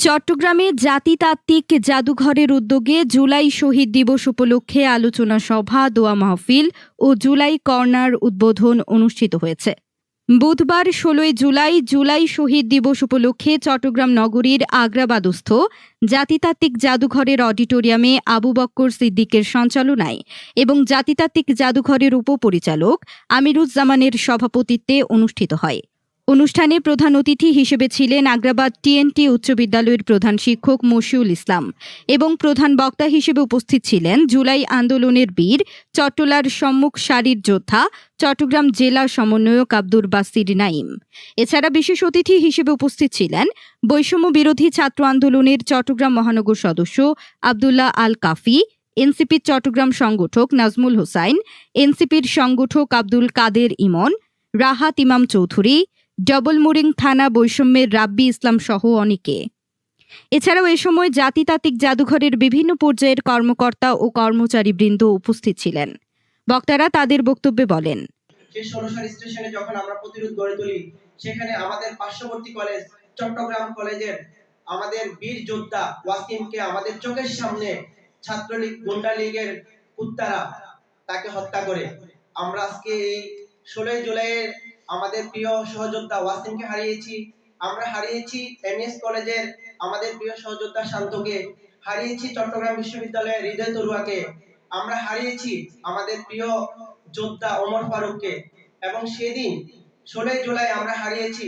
চট্টগ্রামে জাতিতাত্ত্বিক জাদুঘরের উদ্যোগে জুলাই শহীদ দিবস উপলক্ষে আলোচনা সভা, দোয়া মাহফিল ও জুলাই কর্নার উদ্বোধন অনুষ্ঠিত হয়েছে। বুধবার ষোলোই জুলাই জুলাই শহীদ দিবস উপলক্ষে চট্টগ্রাম নগরীর আগ্রাবাদস্থ জাতিতাত্ত্বিক জাদুঘরের অডিটোরিয়ামে আবু বক্কর সিদ্দিকের সঞ্চালনায় এবং জাতিতাত্ত্বিক জাদুঘরের উপপরিচালক আমিরুজ্জামানের সভাপতিত্বে অনুষ্ঠিত হয়। অনুষ্ঠানে প্রধান অতিথি হিসেবে ছিলেন আগ্রাবাদ টিএনটি উচ্চ বিদ্যালয়ের প্রধান শিক্ষক মশিউল ইসলাম এবং প্রধান বক্তা হিসেবে উপস্থিত ছিলেন জুলাই আন্দোলনের বীর, চট্টলার সম্মুখ সারির যোদ্ধা, চট্টগ্রাম জেলা সমন্বয়ক আব্দুর বাসির নাইম। এছাড়া বিশেষ অতিথি হিসেবে উপস্থিত ছিলেন বৈষম্য বিরোধী ছাত্র আন্দোলনের চট্টগ্রাম মহানগর সদস্য আবদুল্লাহ আল কাফি এনসিপির চট্টগ্রাম সংগঠক নাজমুল হোসাইন, এনসিপির সংগঠক আব্দুল কাদের ইমন, রাহাত ইমাম চৌধুরী ডবলমুরিং থানা বৈষম্যের রাব্বি ইসলাম সহ অনেকে। এছাড়াও এ সময় জাতিতাত্ত্বিক জাদুঘরের বিভিন্ন পর্যায়ের কর্মকর্তা ও কর্মচারী বৃন্দ উপস্থিত ছিলেন। বক্তারা তাদের বক্তব্যে বলেন স্টেশনে যখন আমরা প্রতিরোধ গড়ে তুলি, সেখানে আমাদের পার্শ্ববর্তী কলেজ, চট্টগ্রাম কলেজের আমাদের বীর যোদ্ধা ওয়াসিমকে আমাদের চোখের সামনে ছাত্রলীগ গুন্ডা লীগের কুত্তারা তাকে হত্যা করে। আমরা আজকে এই ষোলোই জুলাইয়ের আমাদের প্রিয় সহযোদ্ধা ওয়াসিমকে হারিয়েছি, আমরা হারিয়েছি এমএস কলেজের আমাদের প্রিয় সহযোদ্ধা শান্তকে, হারিয়েছি চট্টগ্রাম বিশ্ববিদ্যালয়ের হৃদয় তরুয়াকে, আমরা হারিয়েছি আমাদের প্রিয় যোদ্ধা ওমর ফারুককে, এবং সেদিন ষোলোই জুলাই আমরা হারিয়েছি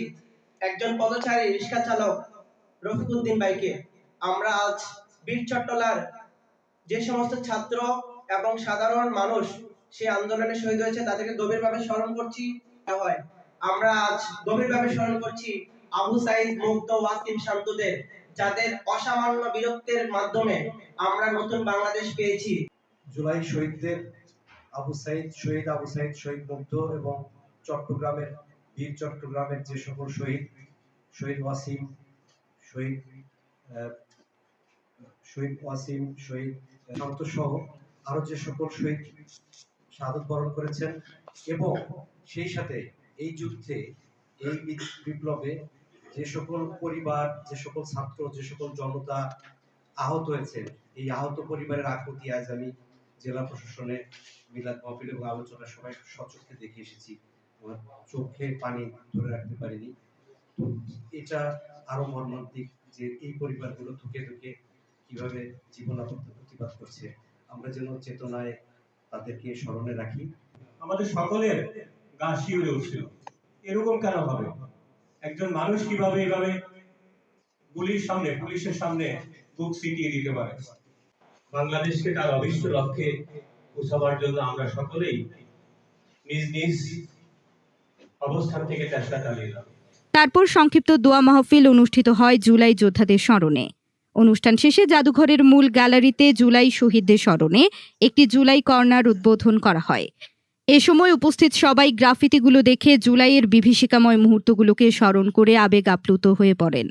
একজন পদচারী রিক্সা চালক রফিকুদ্দিন ভাইকে। আমরা আজ বীর চট্টলার যে সমস্ত ছাত্র এবং সাধারণ মানুষ সেই আন্দোলনে শহীদ হয়েছে, তাদেরকে গভীরভাবে স্মরণ করছি। হয়। আমরা আজ গভীরভাবে স্মরণ করছি আবু সাইদ মুক্ত ওয়াসিম শান্তদের, যাদের অসামান্য বীরত্বের মাধ্যমে আমরা নতুন বাংলাদেশ পেয়েছি। জুলাই শহীদদের আবু সাইদ, শহীদ আবু সাইদ, শহীদ মুগ্ধ এবং চট্টগ্রামের বীর চট্টগ্রামের যে সকল শহীদ শহীদ ওয়াসিম, শহীদ শহীদ ওয়াসিম, শহীদ শান্ত সহ আরও যে সকল শহীদ শাহাদত বরণ করেছেন এবং সেই সাথে এই যুদ্ধে, এই বিপ্লবে যে সকল পরিবার, যে সকল ছাত্র, যে সকল জনতা আহত হয়েছেন এই আহত পরিবারের আকুতি আজ আমি জেলা প্রশাসনে মিলাদ মহফিল এবং আলোচনা সবাই সচক্ষে দেখে এসেছি। আমার চোখে পানি ধরে রাখতে পারিনি। তো এটা আরও মর্মান্তিক যে এই পরিবারগুলো ধুকে ধুকে কীভাবে জীবনাপত্য প্রতিবাদ করছে, আমরা যেন চেতনায় তাদেরকে স্মরণে রাখি। আমাদের সকলের গা শিউরে উঠছিল এরকম কেন হবে? একজন মানুষ কীভাবে এভাবে গুলির সামনে পুলিশের সামনে বুক সিটিয়ে দিতে পারে? বাংলাদেশকে তার অবিষ্ট লক্ষ্যে পৌঁছাবার জন্য আমরা সকলেই নিজ নিজ অবস্থান থেকে চেষ্টা চালিয়ে তারপর সংক্ষিপ্ত দোয়া মাহফিল অনুষ্ঠিত হয় জুলাই যোদ্ধাদের স্মরণে। অনুষ্ঠান শেষে জাদুঘরের মূল গ্যালারিতে জুলাই শহীদদের স্মরণে একটি জুলাই কর্নার উদ্বোধন করা হয়। এ সময় উপস্থিত সবাই গ্রাফিতিগুলো দেখে জুলাইয়ের বিভীষিকাময় মুহূর্তগুলোকে স্মরণ করে আবেগ আপ্লুত হয়ে পড়েন।